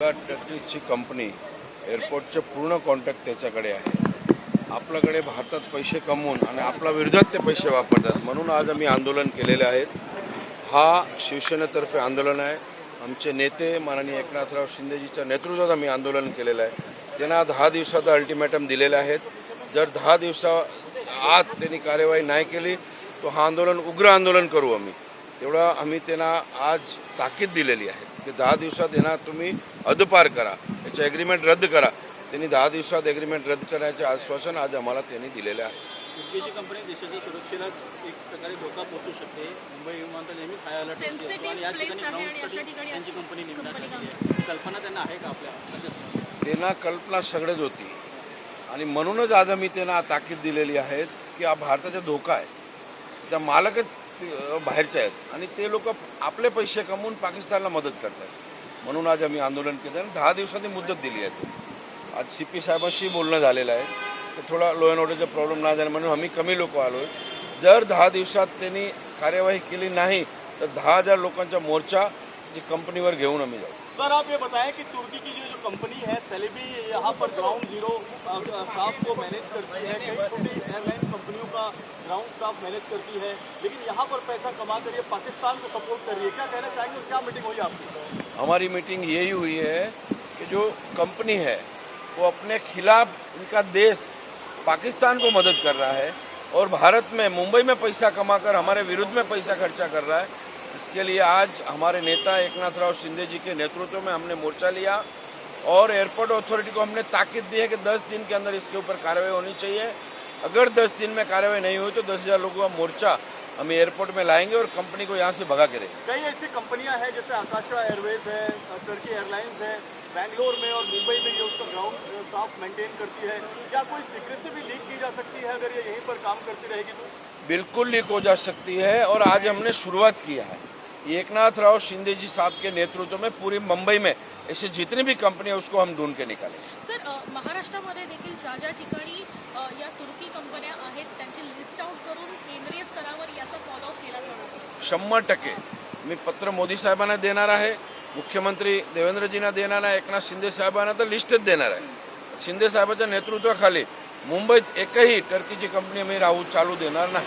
टर्कीची company एअरपोर्टचे पूर्ण contact त्याच्याकडे आहे. आपल्याकडे भारतात पैसे कमवून आणि आपल्या विरोधात ते पैसे वापरतात. म्हणून आज आम्ही आंदोलन केलेले आहेत. हा शिवसेनेतर्फे आंदोलन आहे. आमचे नेते माननीय एकनाथराव शिंदेजीच्या नेतृत्वात आम्ही आंदोलन केलेलं आहे. त्यांना दहा दिवसाचा अल्टिमेटम दिलेले आहेत. जर दहा दिवसा आत त्यांनी कार्यवाही नाही केली तो हा आंदोलन उग्र आंदोलन करू आम्ही. तेवढं आम्ही त्यांना आज ताकीद दिलेली आहे. की दहा दिवसात यांना तुम्ही हद्दपार करा. याचे ॲग्रीमेंट रद्द करा. त्यांनी दहा दिवसात ॲग्रीमेंट रद्द करण्याचे आश्वासन आज आम्हाला त्यांनी दिलेले आहे. तुर्कीची कंपनी देशाच्या सुरक्षेला एक प्रकारे धोका पोहोचू शकते. मुंबई विमानतळ नेहमी हाय अलर्ट Sensitive आणि या place ठिकाणी आहे आणि ग्राउंडसाठी अशा ठिकाणी त्यांची अशी कंपनी नेमणार company काम नाहीये. ही कल्पना त्यांना आहे का आपल्या त्यांना कल्पना सगळेच होती. आणि म्हणूनच आज आम्ही त्यांना ताकीद दिलेली आहे की हा भारताचा धोका आहे. त्या मालकच बाहेरचे आहेत. आणि ते लोक आपले पैसे कमवून पाकिस्तानला मदत करतात. म्हणून आज आम्ही आंदोलन केलं आणि दहा दिवसांनी मुदत दिली आहे आज सी पी साहेबांशी बोलणं झालेलं आहे. तर थोडा लो अँड ऑर्डरचा प्रॉब्लेम नाही झाला म्हणून आम्ही कमी लोक आलो आहे. जर दहा दिवसात त्यांनी कार्यवाही केली नाही तर दहा हजार लोकांचा मोर्चा जी कंपनीवर घेऊन आम्ही जाऊ. सर आप ये बताएं कि तुर्की की जो जो कंपनी है सेलेबी यहाँ पर ग्राउंड जीरो स्टाफ को मैनेज करती है कई छोटी एयरलाइन ग्राउंड स्टाफ मैनेज करती है, लेकिन यहाँ पर पैसा कमा कर पाकिस्तान को सपोर्ट कर रही है। क्या कहना चाहेंगे क्या मीटिंग हुई आपकी? हमारी मीटिंग यही हुई है कि जो कंपनी है, वो अपने खिलाफ उनका देश पाकिस्तान को मदद कर रहा है और भारत में, मुंबई में पैसा कमाकर, हमारे विरुद्ध में पैसा खर्चा कर रहा है। इसके लिए आज हमारे नेता एकनाथ राव शिंदे जी के नेतृत्व में हमने मोर्चा लिया और एयरपोर्ट अथॉरिटी को हमने ताकीद दी है कि 10 दिन के अंदर इसके ऊपर कार्रवाई होनी चाहिए। अगर 10 दिन में कार्रवाई नहीं हुई तो दस हज़ार लोगों का मोर्चा हम एयरपोर्ट में लाएँगे और कंपनी को यहाँ से भगा के रहेंगे। कई ऐसी कंपनियाँ हैं जैसे आकाशा एयरवेज है टर्की एयरलाइंस है बैंगलोर में और मुंबई में ये उसका ग्राउंड स्टाफ मेंटेन करती है। क्या कोई सीक्रेसी भी लीक की जा सकती है अगर ये यहीं पर काम करती रहेगी तो? बिल्कुल लीक हो जा सकती है और आज हमने शुरुआत किया है। एकनाथ राव शिंदे जी साहब के नेतृत्व में पूरी मुंबई में ऐसी जितनी भी कंपनी है उसको हम ढूंढ के निकालेंगे। सर महाराष्ट्रामध्ये देखील ज्या ज्या ठिकाणी या तुर्की कंपन्या आहेत त्यांची लिस्ट आउट करून केंद्रीय स्तरावर याचा फॉलोअप केला जाणार शंभर टक्के. मी पत्र मोदी साहेबांना देणार आहे मुख्यमंत्री देवेंद्रजींना देणार आहे एकनाथ शिंदे साहेबांना तर लिस्टच देणार आहे. शिंदे साहेबांच्या नेतृत्वाखाली मुंबईत एकही टर्कीची कंपनी मी राहू चालू देणार नाही.